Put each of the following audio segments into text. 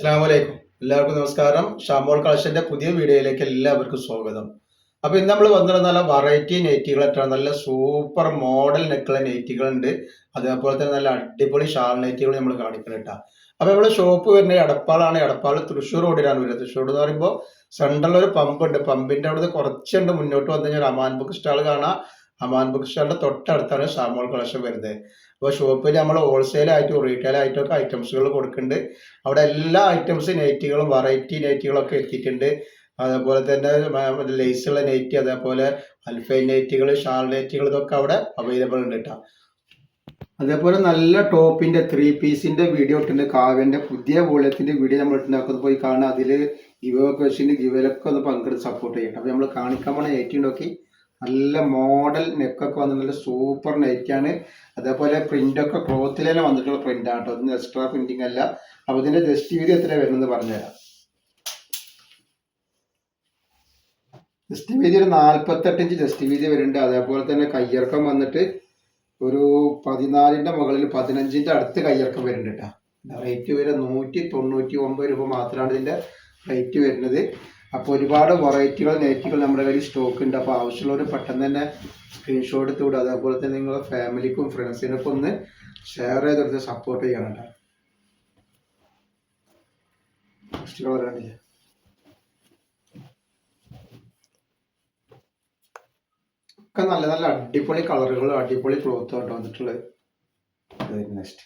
അസ്സാമലൈക്കും എല്ലാവർക്കും നമസ്കാരം. ഷാമോൾ കളക്ഷന്റെ പുതിയ വീഡിയോയിലേക്ക് എല്ലാവർക്കും സ്വാഗതം. അപ്പൊ ഇന്ന് നമ്മൾ വന്നിട്ട് നല്ല വെറൈറ്റി നെറ്റുകളായിട്ടാണ് നല്ല സൂപ്പർ മോഡൽ നെക്കുള്ള നെറ്റുകൾ ഉണ്ട് അതേപോലെ തന്നെ നല്ല അടിപൊളി ഷാൾ നെറ്റികൾ നമ്മൾ കാണിക്കണം കേട്ടോ അപ്പൊ നമ്മൾ ഷോപ്പ് വരുന്നത് എടപ്പാളാണ്. എടപ്പാൾ തൃശ്ശൂർ റോഡിലാണ് വരുന്നത്. തൃശ്ശൂർ എന്ന് പറയുമ്പോൾ സെൻട്രലിൽ ഒരു പമ്പ് ഉണ്ട്. പമ്പിന്റെ അവിടുന്ന് കുറച്ചുണ്ട്. മുന്നോട്ട് വന്നു കഴിഞ്ഞാൽ അമാൻ ബുക്ക് സ്റ്റാൾ കാണാം. അമാൻ ബുക്ക് സ്റ്റാളിന്റെ തൊട്ടടുത്താണ് ഷാമോൾ കളക്ഷൻ വരുന്നത്. അപ്പോൾ ഷോപ്പിൽ നമ്മൾ ഹോൾസെയിൽ ആയിട്ടും റീറ്റെയിൽ ആയിട്ടും ഒക്കെ ഐറ്റംസുകൾ കൊടുക്കുന്നുണ്ട്. അവിടെ എല്ലാ ഐറ്റംസ് നെറ്റുകളും വെറൈറ്റി നെറ്റുകളൊക്കെ എത്തിയിട്ടുണ്ട്. അതേപോലെ തന്നെ ലേസുള്ള നെറ്റ് അതേപോലെ അൽഫൈൻ നെറ്റുകൾ ഷാൾ നെറ്റുകൾ ഇതൊക്കെ അവിടെ അവൈലബിൾ ഉണ്ട് കേട്ടോ അതേപോലെ നല്ല ടോപ്പിന്റെ ത്രീ പീസിന്റെ വീഡിയോ ഇട്ടുണ്ട് കാവ്യന്റെ പുതിയ വോളിയത്തിന്റെ വീഡിയോ നമ്മൾ ഇട്ടുണ്ടാക്കുന്നത് പോയി കാണാൻ അതിൽ ഗിവ് ഗിവൊക്കെ വെച്ചിട്ട് ഗിവലൊക്കെ ഒന്ന് പങ്കെടുത്ത് സപ്പോർട്ട് ചെയ്യണം അപ്പോൾ നമ്മൾ കാണിക്കാൻ പോണ ഏറ്റവും നോക്കി. നല്ല മോഡൽ നെക്കൊക്കെ നല്ല സൂപ്പർ നെറ്റാണ്. അതേപോലെ പ്രിന്റ് ഒക്കെ ക്ലോത്തിൽ തന്നെ വന്നിട്ടുള്ള പ്രിന്റ് ആണ് കേട്ടോ ഒന്നും എക്സ്ട്രാ പ്രിന്റിംഗ് അല്ല. അപ്പൊ ഇതിന്റെ ജസ്റ്റ് വീതി എത്ര വരുന്നത് പറഞ്ഞുതരാം. ജസ്റ്റ് വീതി ഒരു നാല്പത്തെട്ട് ഇഞ്ച് ജസ്റ്റ് വീതി വരുന്നുണ്ട്. അതേപോലെ തന്നെ കയ്യിറക്കം വന്നിട്ട് ഒരു പതിനാലിന്റെ മുകളിൽ പതിനഞ്ചിന്റെ അടുത്ത് കയ്യിറക്കം വരുന്നുണ്ട് കേട്ടോ റേറ്റ് വരെ നൂറ്റി തൊണ്ണൂറ്റി ഒമ്പത് രൂപ മാത്രമാണ് ഇതിന്റെ റേറ്റ് വരുന്നത്. അപ്പോൾ ഒരുപാട് വെറൈറ്റികൾ നെറ്റുകൾ നമ്മുടെ കയ്യിൽ സ്റ്റോക്ക് ഉണ്ട്. അപ്പോൾ ആവശ്യമുള്ളവർ പെട്ടെന്ന് തന്നെ സ്ക്രീൻഷോട്ട് എടുത്ത് വിടുക അതേപോലെ തന്നെ നിങ്ങളുടെ ഫാമിലിക്കും ഫ്രണ്ട്സിനൊക്കെ ഒന്ന് ഷെയർ ചെയ്തെടുത്ത് സപ്പോർട്ട് ചെയ്യണം ഒക്കെ നല്ല നല്ല അടിപൊളി കളറുകളും അടിപൊളി ക്ലോത്തും ആയിട്ട് വന്നിട്ടുള്ളത്. നെക്സ്റ്റ്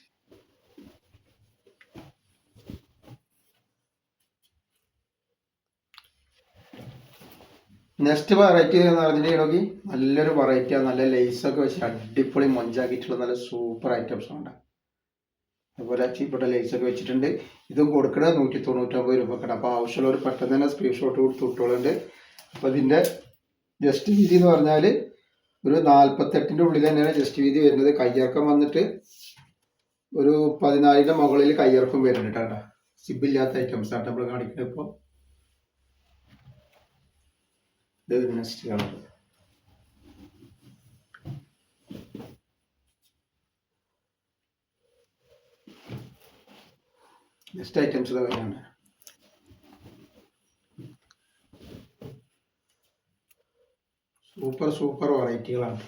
നെക്സ്റ്റ് വെറൈറ്റി എന്ന് പറഞ്ഞിട്ടുണ്ടെങ്കിൽ നല്ലൊരു വെറൈറ്റിയാണ് നല്ല ലൈസൊക്കെ വെച്ച് അടിപൊളി മൊഞ്ചാക്കിയിട്ടുള്ള നല്ല സൂപ്പർ ഐറ്റംസ് ഉണ്ട് അതുപോലെ ചീപ്പെട്ട ലൈസൊക്കെ വെച്ചിട്ടുണ്ട്. ഇതും കൊടുക്കുന്നത് നൂറ്റി തൊണ്ണൂറ്റൊമ്പത് രൂപക്കാണ്. അപ്പോൾ ആവശ്യമുള്ളവർ പെട്ടെന്ന് തന്നെ സ്ക്രീൻഷോട്ട് കൊടുത്ത് ഇട്ടോളുണ്ട് അപ്പോൾ ഇതിന്റെ ജസ്റ്റ് വീതി എന്ന് പറഞ്ഞാൽ ഒരു നാൽപ്പത്തെട്ടിന്റെ ഉള്ളിൽ തന്നെയാണ് ജസ്റ്റ് വീതി വരുന്നത്. കയ്യിറക്കം വന്നിട്ട് ഒരു പതിനാലിന്റെ മുകളിൽ കയ്യിറക്കം വരുന്നുണ്ട് കേട്ടോ സിബില്ലാത്ത ഐറ്റംസ് ആണ് നമ്മൾ കാണിക്കുന്നത് ഇപ്പോൾ ഇത് നെക്സ്റ്റ് കളർ നെക്സ്റ്റ് ഐറ്റംസ് തന്നെയാണ് സൂപ്പർ സൂപ്പർ വെറൈറ്റികളാണ്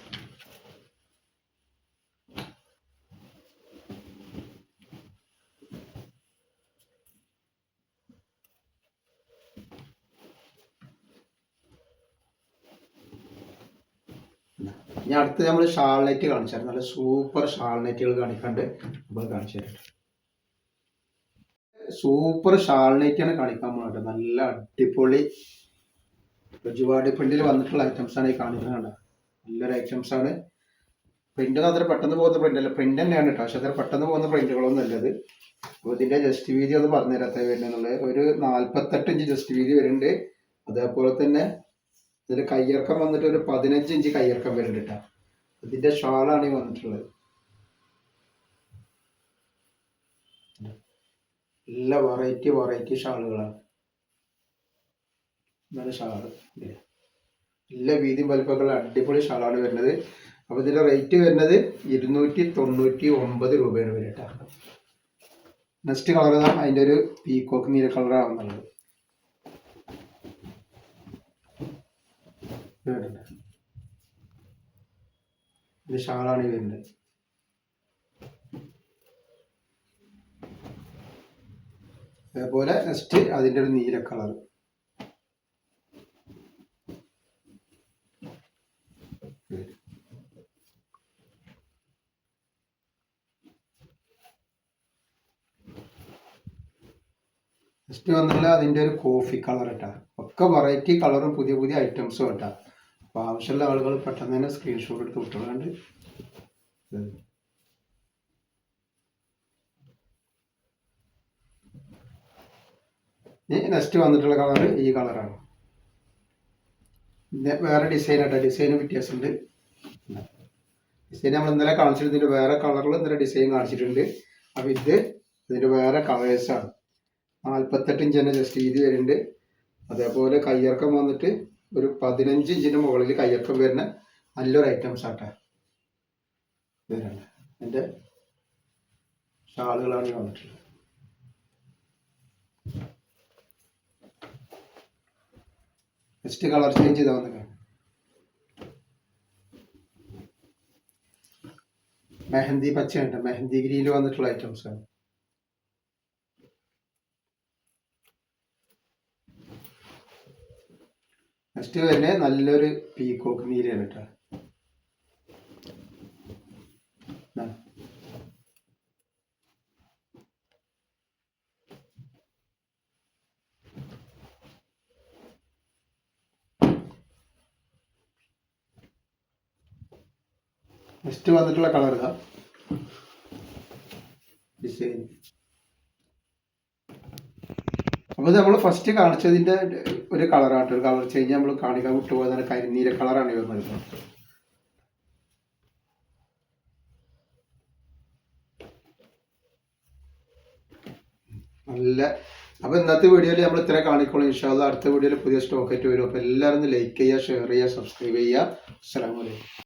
ഇനി അടുത്ത് നമ്മൾ ഷാൾ നെറ്റ് നല്ല സൂപ്പർ ഷാൾ നെറ്റുകൾ കാണിക്കാണ്ട് നമ്മൾ കാണിച്ചു തരാം. സൂപ്പർ ഷാൾ നെറ്റാണ് കാണിക്കാൻ പോകുന്നത് നല്ല അടിപൊളി. ഒരുപാട് പ്രിന്റിൽ വന്നിട്ടുള്ള ഐറ്റംസ് ആണ് ഈ കാണിക്കുന്നത്. നല്ലൊരു ഐറ്റംസ് ആണ്. പ്രിന്റ് അത്ര പെട്ടെന്ന് പോകുന്ന പ്രിന്റ് അല്ല. പ്രിന്റ് തന്നെയാണ് കേട്ടോ. പക്ഷെ അത്ര പെട്ടെന്ന് പോകുന്ന പ്രിന്റുകളൊന്നും അല്ലത് അപ്പോൾ ഇതിന്റെ ജസ്റ്റ് വീതി ഒന്ന് പറഞ്ഞു തരാത്ത വരുന്നുള്ളത്. ഒരു നാല്പത്തെട്ട് ഇഞ്ച് ജസ്റ്റ് വീതി വരുന്നുണ്ട്. അതേപോലെ തന്നെ ഇതിൽ കയ്യിറക്കം വന്നിട്ട് ഒരു പതിനഞ്ച് ഇഞ്ച് കയ്യിറക്കം വരുന്നുണ്ട് കേട്ടോ ഇതിന്റെ ഷാളാണ് ഈ വന്നിട്ടുള്ളത്. നല്ല വെറൈറ്റി വെറൈറ്റി ഷാളുകളാണ്. നല്ല ഷാൾ എല്ലാ വീതിയും വലിപ്പമൊക്കെ അടിപൊളി ഷാളാണ് വരുന്നത്. അപ്പോൾ ഇതിന്റെ റേറ്റ് വരുന്നത് ഇരുന്നൂറ്റി തൊണ്ണൂറ്റി ഒമ്പത് രൂപയാണ് വരും നെക്സ്റ്റ് കളർ അതിന്റെ ഒരു പീക്കോക്ക് നീല കളറാവുന്നുള്ളത് ഇത് ഷാളാണ് ഈ വരുന്നത്. അതേപോലെ നെക്സ്റ്റ് അതിന്റെ ഒരു നീല കളർ നെക്സ്റ്റ് വന്നിട്ടുള്ള അതിന്റെ ഒരു കോഫി കളർ കേട്ടോ. ഒക്കെ വെറൈറ്റി കളറും പുതിയ പുതിയ ഐറ്റംസും കേട്ടോ. അപ്പോൾ ആവശ്യമുള്ള ആളുകൾ പെട്ടെന്ന് തന്നെ സ്ക്രീൻഷോട്ട് എടുത്ത് വിട്ടുകൊണ്ട് നെക്സ്റ്റ് വന്നിട്ടുള്ള കളർ ഈ കളറാണ് വേറെ ഡിസൈൻ ആട്ടോ. ഡിസൈന് വ്യത്യാസമുണ്ട്. ഡിസൈൻ നമ്മൾ ഇന്നലെ കാണിച്ചിരുന്നതിന്റെ വേറെ കളറിൽ ഇന്നലെ ഡിസൈൻ കാണിച്ചിട്ടുണ്ട്. അപ്പോൾ ഇത് ഇതിന്റെ വേറെ കളേഴ്സാണ് നാൽപ്പത്തെട്ട് ഇഞ്ച് തന്നെ ജസ്റ്റ് വീതി വരുന്നുണ്ട്. അതേപോലെ കയ്യിറക്കം വന്നിട്ട് ഒരു പതിനഞ്ച് ഇഞ്ചിന്റെ മുകളിൽ കയ്യപ്പം വരുന്ന നല്ലൊരു ഐറ്റംസ് ആട്ടെ. ഇതാണ്. എന്റെ ഷാളുകളാണ് വന്നിട്ടുള്ളത്. കളർ ചേഞ്ച് ചെയ്താൽ വന്നു മെഹന്തി പച്ചയുണ്ട്. മെഹന്തി ഗ്രീനിൽ വന്നിട്ടുള്ള ഐറ്റംസ് ആണ്. നെക്സ്റ്റ് തന്നെ നല്ലൊരു പീക്കോക്ക് നീലയാണ് കേട്ടോ. നെക്സ്റ്റ് വന്നിട്ടുള്ള കളർ ഇതാ. ഡിസൈൻ അപ്പോൾ നമ്മൾ ഫസ്റ്റ് കാണിച്ചതിന്റെ ഒരു കളറാണ്. ഒരു കളർ ചേഞ്ച് നമ്മൾ കാണിക്കാൻ വിട്ടുപോയതാണ് കരിനീല കളറാണ് ഇവർ വരുന്നത്. നല്ല അപ്പോൾ ഇന്നത്തെ വീഡിയോയിൽ നമ്മൾ ഇത്ര കാണിക്കോളൂ ഇൻഷാല്ല അടുത്ത വീഡിയോയിൽ പുതിയ സ്റ്റോക്ക് ആയിട്ട് വരും. അപ്പോൾ എല്ലാവരും ലൈക്ക് ചെയ്യുക ഷെയർ ചെയ്യുക സബ്സ്ക്രൈബ് ചെയ്യുക. അസ്സാം അലൈക്കും.